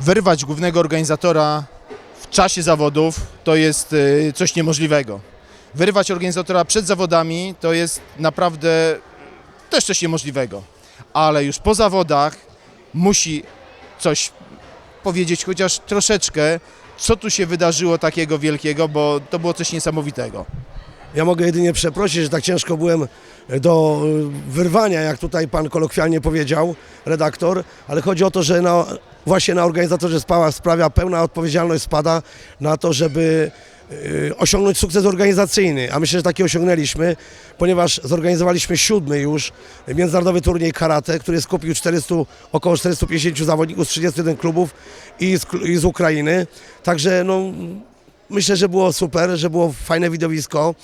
Wyrwać głównego organizatora w czasie zawodów to jest y, coś niemożliwego. Wyrwać organizatora przed zawodami to jest naprawdę też coś niemożliwego. Ale już po zawodach musi coś powiedzieć, chociaż troszeczkę, co tu się wydarzyło takiego wielkiego, bo to było coś niesamowitego. Ja mogę jedynie przeprosić, że tak ciężko byłem do wyrwania, jak tutaj pan kolokwialnie powiedział, redaktor, ale chodzi o to, że na, właśnie na organizatorze sprawia pełna odpowiedzialność spada na to, żeby y, osiągnąć sukces organizacyjny, a myślę, że taki osiągnęliśmy, ponieważ zorganizowaliśmy siódmy już międzynarodowy turniej karate, który skupił 400, około 450 zawodników z 31 klubów i z, i z Ukrainy. Także no, Myślę, że było super, że było fajne widowisko,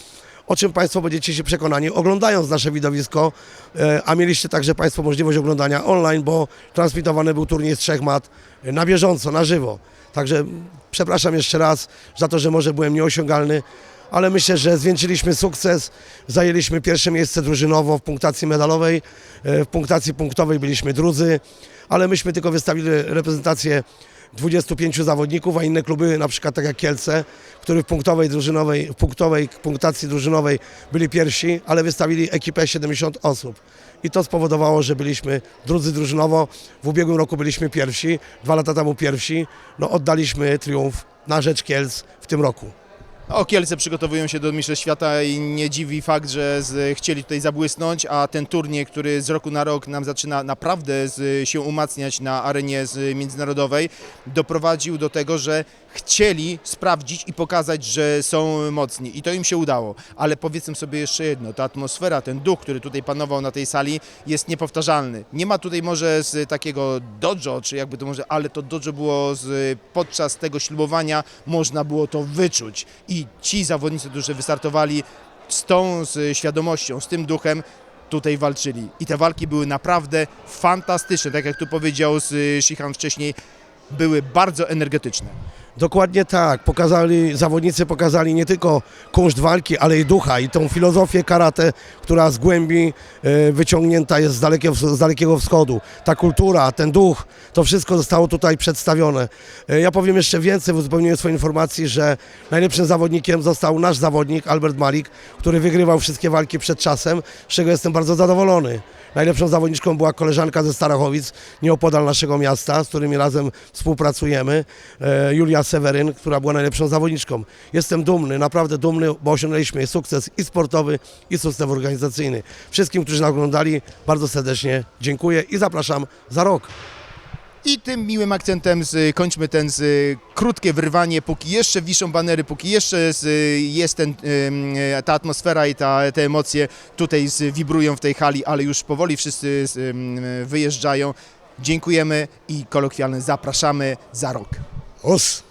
o czym Państwo będziecie się przekonani oglądając nasze widowisko, e, a mieliście także Państwo możliwość oglądania online, bo transmitowany był turniej z trzech mat e, na bieżąco, na żywo. Także przepraszam jeszcze raz za to, że może byłem nieosiągalny, ale myślę, że zwieńczyliśmy sukces, zajęliśmy pierwsze miejsce drużynowo w punktacji medalowej, e, w punktacji punktowej byliśmy drudzy, ale myśmy tylko wystawili reprezentację 25 zawodników, a inne kluby, na przykład tak jak Kielce, które w punktowej drużynowej, w punktowej punktacji drużynowej byli pierwsi, ale wystawili ekipę 70 osób. I to spowodowało, że byliśmy drudzy drużynowo. W ubiegłym roku byliśmy pierwsi, dwa lata temu pierwsi. No oddaliśmy triumf na rzecz Kielc w tym roku. O Kielce przygotowują się do Mistrzostw Świata i nie dziwi fakt, że z, chcieli tutaj zabłysnąć, a ten turniej, który z roku na rok nam zaczyna naprawdę z, się umacniać na arenie z, międzynarodowej, doprowadził do tego, że chcieli sprawdzić i pokazać, że są mocni i to im się udało. Ale powiedzmy sobie jeszcze jedno, ta atmosfera, ten duch, który tutaj panował na tej sali jest niepowtarzalny. Nie ma tutaj może z takiego dojo, czy jakby to może, ale to dojo było z, podczas tego ślubowania, można było to wyczuć ci zawodnicy, którzy wystartowali z tą z świadomością, z tym duchem, tutaj walczyli. I te walki były naprawdę fantastyczne, tak jak tu powiedział Shihan wcześniej, były bardzo energetyczne. Dokładnie tak. Pokazali, zawodnicy pokazali nie tylko kunszt walki, ale i ducha i tą filozofię karate, która z głębi e, wyciągnięta jest z dalekiego, z dalekiego wschodu. Ta kultura, ten duch, to wszystko zostało tutaj przedstawione. E, Ja powiem jeszcze więcej w uzupełnieniu swojej informacji, że najlepszym zawodnikiem został nasz zawodnik Albert Malik, który wygrywał wszystkie walki przed czasem, z czego jestem bardzo zadowolony. Najlepszą zawodniczką była koleżanka ze Starachowic, nieopodal naszego miasta, z którymi razem współpracujemy, e, Julia Seweryn, która była najlepszą zawodniczką. Jestem dumny, naprawdę dumny, bo osiągnęliśmy sukces i sportowy, i sukces organizacyjny. Wszystkim, którzy nas oglądali, bardzo serdecznie dziękuję i zapraszam za rok. I tym miłym akcentem kończmy ten z, krótkie wyrwanie, póki jeszcze wiszą banery, póki jeszcze jest ten, ta atmosfera i ta, te emocje tutaj z, wibrują w tej hali, ale już powoli wszyscy wyjeżdżają. Dziękujemy i kolokwialnie zapraszamy za rok. Os!